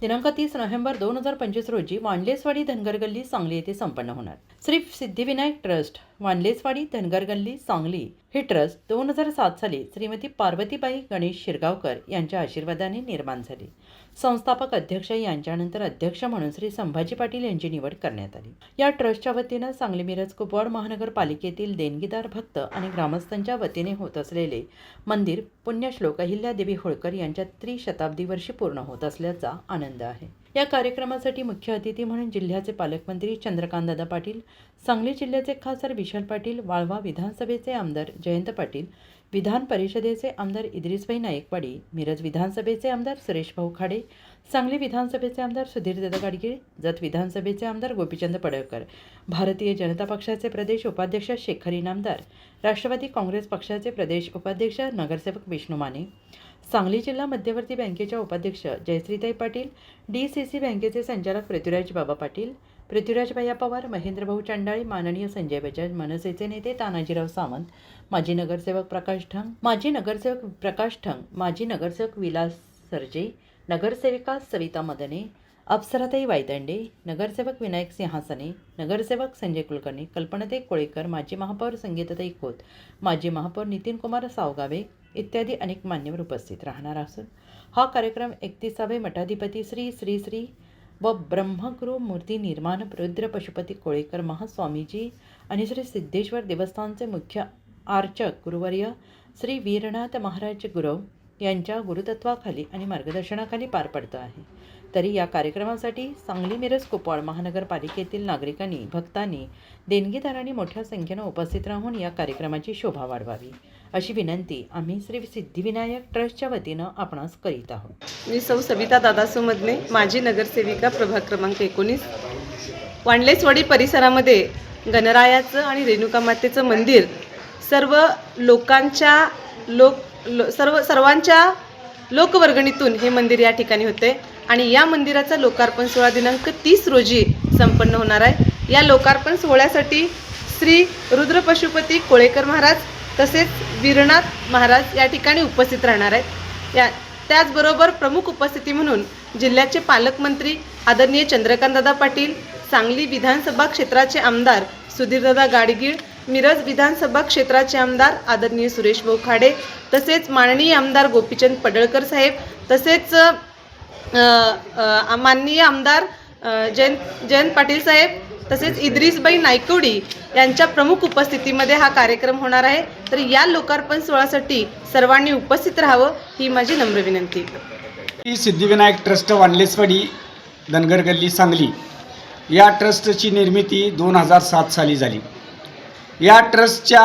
दिनांक तीस नोव्हेंबर दोन हजार पंचवीस रोजी वांडलेसवाडी धनगर गल्ली सांगली येथे संपन्न होणार. श्री सिद्धिविनायक ट्रस्ट. वांडलेसवाडी धनगर गल्ली सांगली हे ट्रस्ट दोन हजार सात साली श्रीमती पार्वतीबाई गणेश शिरगावकर यांच्या आशीर्वादाने निर्माण झाले. संस्थापक अध्यक्ष यांच्यानंतर अध्यक्ष म्हणून श्री संभाजी पाटील यांची निवड करण्यात आली. या ट्रस्टच्या वतीनं सांगली मिरज कुपवाड महानगरपालिकेतील देणगीदार भक्त आणि ग्रामस्थांच्या वतीने होत असलेले मंदिर पुण्यश्लोक अहिल्यादेवी होळकर यांच्या त्रिशताब्दी वर्षी पूर्ण होत असल्याचा आनंद आहे. या कार्यक्रमासाठी मुख्य अतिथी म्हणून जिल्ह्याचे पालकमंत्री चंद्रकांतदादा पाटील सांगली जिल्ह्याचे खासदार विशाल पाटील वाळवा विधानसभेचे आमदार जयंत पाटील विधान परिषदेचे आमदार इद्रिसभाई नायकवाडी मिरज विधानसभेचे आमदार सुरेश भाऊ खाडे सांगली विधानसभेचे आमदार सुधीरदादा गाडगीळ जत विधानसभेचे आमदार गोपीचंद पडळकर भारतीय जनता पक्षाचे प्रदेश उपाध्यक्ष शेखरी नामदार राष्ट्रवादी काँग्रेस पक्षाचे प्रदेश उपाध्यक्ष नगरसेवक विष्णू माने सांगली जिल्हा मध्यवर्ती बँकेच्या उपाध्यक्ष Jayashreetai Patil D C C बँकेचे संचालक पृथ्वीराज बाबा पाटील पृथ्वीराज भैया पवार महेंद्रभाऊ चांडाळी माननीय संजय बजाज मनसेचे नेते तानाजीराव सावंत माजी नगरसेवक प्रकाश ठंग माजी नगरसेवक प्रकाश ठंग माजी नगरसेवक विलास सरजे नगरसेविका सविता मदने अप्सराताई वायदंडे नगरसेवक विनायक सिंहासने नगरसेवक संजय कुलकर्णी कल्पनाताई कोळेकर माजी महापौर संगीताताई खोत माजी महापौर नितीन कुमार सावगावे इत्यादी अनेक मान्यवर उपस्थित राहणार असून हा कार्यक्रम एकतीसावे मठाधिपती श्री श्री श्री व ब्रह्मगुरू मूर्ती निर्माण रुद्र पशुपती कोळेकर महास्वामीजी आणि श्री सिद्धेश्वर देवस्थानचे मुख्य आर्चक गुरुवर्य श्री वीरनाथ महाराज गुरव यांच्या गुरुतत्वाखाली आणि मार्गदर्शनाखाली पार पडतं आहे. तरी या कार्यक्रमासाठी सांगली मिरज कुपवाड महानगरपालिकेतील नागरिकांनी भक्तांनी देणगीदारांनी मोठ्या संख्येनं उपस्थित राहून या कार्यक्रमाची शोभा वाढवावी. अशी विनंती आम्ही श्री सिद्धिविनायक ट्रस्टच्या वतीनं आपणास करीत आहोत. मी सौ सविता दादा मदने माजी नगरसेविका प्रभाग क्रमांक एकोणीस वांडलेसवाडी परिसरामध्ये गणरायाचं आणि रेणुका मातेचं मंदिर सर्व लोकांच्या लोक लो सर्व सर्वांच्या लोकवर्गणीतून हे मंदिर या ठिकाणी होते. आणि या मंदिराचा लोकार्पण सोहळा दिनांक तीस रोजी संपन्न होणार आहे. या लोकार्पण सोहळ्यासाठी श्री रुद्र पशुपती कोळेकर महाराज तसेच वीरनाथ महाराज या ठिकाणी उपस्थित राहणार आहेत. या त्याचबरोबर प्रमुख उपस्थिती म्हणून जिल्ह्याचे पालकमंत्री आदरणीय चंद्रकांतदादा पाटील सांगली विधानसभा क्षेत्राचे आमदार सुधीरदादा गाडगीळ मिरज विधानसभा क्षेत्राचे आमदार आदरणीय सुरेश भाऊ खाडे तसेच माननीय आमदार गोपीचंद पडळकर साहेब तसेच माननीय आमदार जयंत जयंत पाटील साहेब तसेच इद्रिसबाई नायकवडी यांच्या प्रमुख उपस्थितीमध्ये हा कार्यक्रम होणार आहे. तर या लोकार्पण सोहळ्यासाठी सर्वांनी उपस्थित राहावं ही माझी नम्र विनंती. ही सिद्धिविनायक ट्रस्ट वानलेसवाडी धनगर गल्ली सांगली. या ट्रस्टची निर्मिती दोन हजार सात साली झाली. या ट्रस्टच्या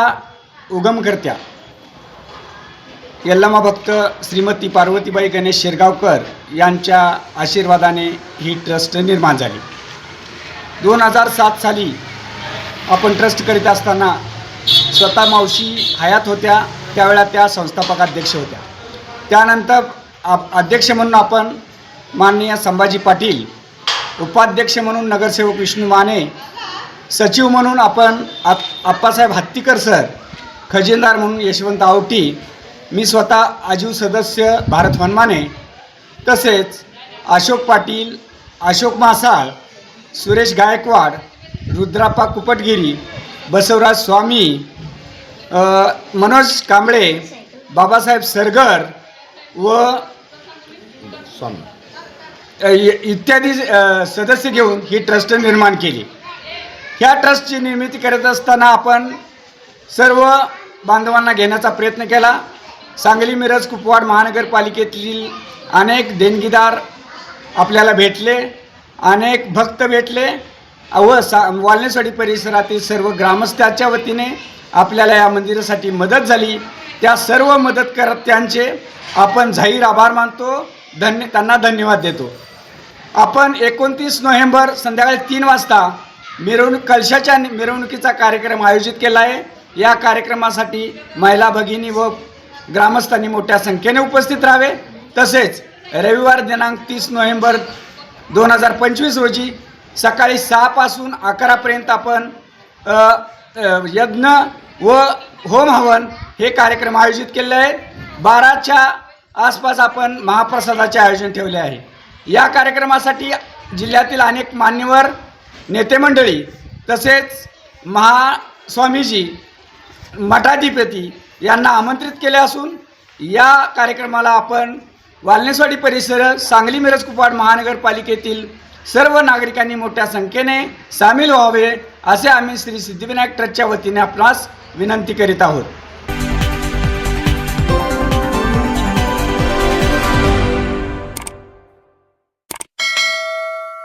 उगमकर्त्या यल्लामा भक्त श्रीमती पार्वतीबाई गणेश शिरगावकर यांच्या आशीर्वादाने ही ट्रस्ट निर्माण झाली. दोन हजार सात साली आपण ट्रस्ट करीत असताना स्वतः मावशी हयात होत्या त्यावेळा त्या संस्थापक अध्यक्ष होत्या. त्यानंतर आप अध्यक्ष म्हणून आपण माननीय संभाजी पाटील उपाध्यक्ष म्हणून नगरसेवक विष्णू माने सचिव म्हणून आपण आप आप्पासाहेब हत्तीकर सर खजिनदार म्हणून यशवंत आवटी मी स्वतः आजीव सदस्य भारत वनमाने तसेच अशोक पाटील अशोक मासाळ सुरेश गायकवाड रुद्राप्पा कुपटगिरी बसवराज स्वामी मनोज कांबळे बाबासाहेब सरगर व इ- इत्यादी सदस्य घेऊन ही ट्रस्ट निर्माण केली. ह्या ट्रस्टची निर्मिती करत असताना आपण सर्व बांधवांना घेण्याचा प्रयत्न केला. सांगली मिरज कुपवाड महानगरपालिकेतील अनेक देणगीदार आपल्याला भेटले अनेक भक्त भेटले. व सा वालनेसवाडी परिसरातील सर्व ग्रामस्थाच्या वतीने आपल्याला या मंदिरासाठी मदत झाली. त्या सर्व मदत करत त्यांचे आपण जाहीर आभार मानतो. धन्य त्यांना धन्यवाद देतो. आपण एकोणतीस नोव्हेंबर संध्याकाळी तीन वाजता मिरवणूक कलशाच्या नि- मिरवणुकीचा कार्यक्रम आयोजित केला आहे. या कार्यक्रमासाठी महिला भगिनी व ग्रामस्थांनी मोठ्या संख्येने उपस्थित राहावे. तसेच रविवार दिनांक तीस नोव्हेंबर दोन हजार पंचवीस रोजी सकाळी सहापासून अकरापर्यंत आपण यज्ञ व होम हवन हे कार्यक्रम आयोजित केले आहेत. बाराच्या आसपास आपण महाप्रसादाचे आयोजन ठेवले आहे. या कार्यक्रमासाठी जिल्ह्यातील अनेक मान्यवर नेते मंडळी तसेच महास्वामीजी मठाधिपती यांना आमंत्रित केले असून या कार्यक्रमाला आपण वालनेसवाडी परिसर सांगली मिरज कुपाड महानगरपालिकेतील सर्व नागरिकांनी मोठ्या संख्येने सामील व्हावे असे आम्ही श्री सिद्धिविनायक ट्रस्टच्या वतीने आपणास विनंती करीत आहोत.